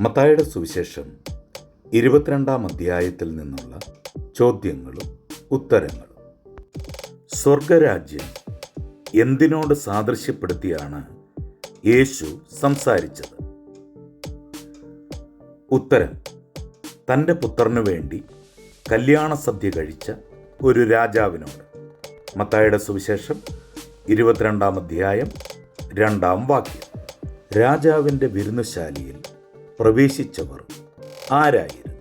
മത്തായുടെ സുവിശേഷം ഇരുപത്തിരണ്ടാം അധ്യായത്തിൽ നിന്നുള്ള ചോദ്യങ്ങളും ഉത്തരങ്ങളും. സ്വർഗരാജ്യം എന്തിനോട് സാദൃശ്യപ്പെടുത്തിയാണ് യേശു സംസാരിച്ചത്? ഉത്തരം തന്റെ പുത്രനു വേണ്ടി കല്യാണ സദ്യ കഴിച്ച ഒരു രാജാവിനോട്. മത്തായുടെ സുവിശേഷം ഇരുപത്തിരണ്ടാം അധ്യായം രണ്ടാം വാക്യം. രാജാവിന്റെ വിരുന്നുശാലിയിൽ പ്രവേശിച്ചവർ ആരായിരുന്നു?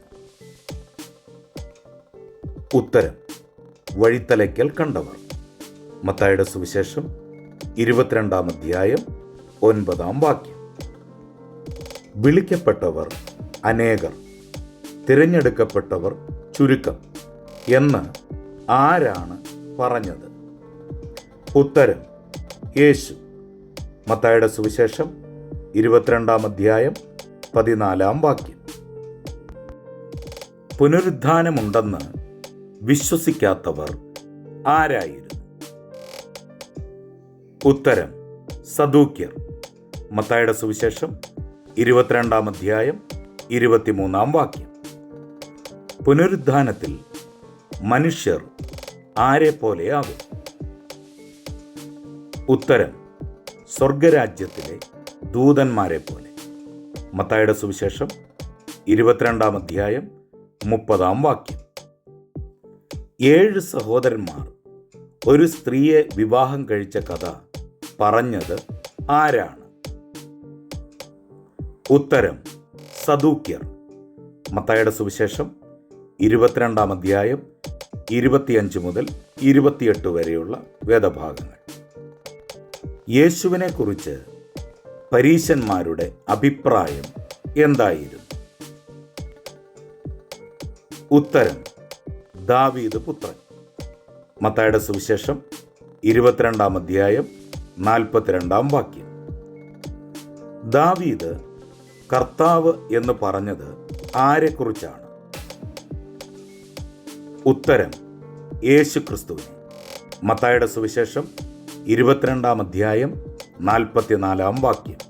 ഉത്തരം വഴിത്തലയ്ക്കൽ കണ്ടവർ. മത്തായുടെ സുവിശേഷം ഇരുപത്തിരണ്ടാം അധ്യായം ഒൻപതാം വാക്യം. വിളിക്കപ്പെട്ടവർ അനേകർ തിരഞ്ഞെടുക്കപ്പെട്ടവർ ചുരുക്കം എന്ന് ആരാണ് പറഞ്ഞത്? ഉത്തരം യേശു. മത്തായുടെ സുവിശേഷം ഇരുപത്തിരണ്ടാം അധ്യായം പതിനാലാം വാക്യം. പുനരുദ്ധാനമുണ്ടെന്ന് വിശ്വസിക്കാത്തവർ ആരായിരുന്നു? ഉത്തരം സദൂക്യർ. മത്തായുടെ സുവിശേഷം ഇരുപത്തിരണ്ടാം അധ്യായം ഇരുപത്തിമൂന്നാം വാക്യം. പുനരുദ്ധാനത്തിൽ മനുഷ്യർ ആരെ പോലെയാകും ഉത്തരം സ്വർഗരാജ്യത്തിലെ ദൂതന്മാരെ പോലെ. മത്തായുടെ സുവിശേഷം ഇരുപത്തിരണ്ടാം അധ്യായം മുപ്പതാം വാക്യം. ഏഴ് സഹോദരന്മാർ ഒരു സ്ത്രീയെ വിവാഹം കഴിച്ച കഥ പറഞ്ഞത് ആരാണ്? ഉത്തരം സദൂക്യർ. മത്തായുടെ സുവിശേഷം ഇരുപത്തിരണ്ടാം അധ്യായം ഇരുപത്തിയഞ്ച് മുതൽ ഇരുപത്തിയെട്ട് വരെയുള്ള വേദഭാഗങ്ങൾ. യേശുവിനെക്കുറിച്ച് പരീശന്മാരുടെ അഭിപ്രായം എന്തായിരുന്നു? ഉത്തരം ദാവീദ് പുത്രൻ. മത്തായുടെ സുവിശേഷം ഇരുപത്തിരണ്ടാം അധ്യായം നാൽപ്പത്തിരണ്ടാം വാക്യം. ദാവീദ് കർത്താവ് എന്ന് പറഞ്ഞത് ആരെക്കുറിച്ചാണ്? ഉത്തരം യേശു ക്രിസ്തുവിനെ മത്തായുടെ സുവിശേഷം ഇരുപത്തിരണ്ടാം അധ്യായം നാൽപ്പത്തിനാലാം വാക്യം.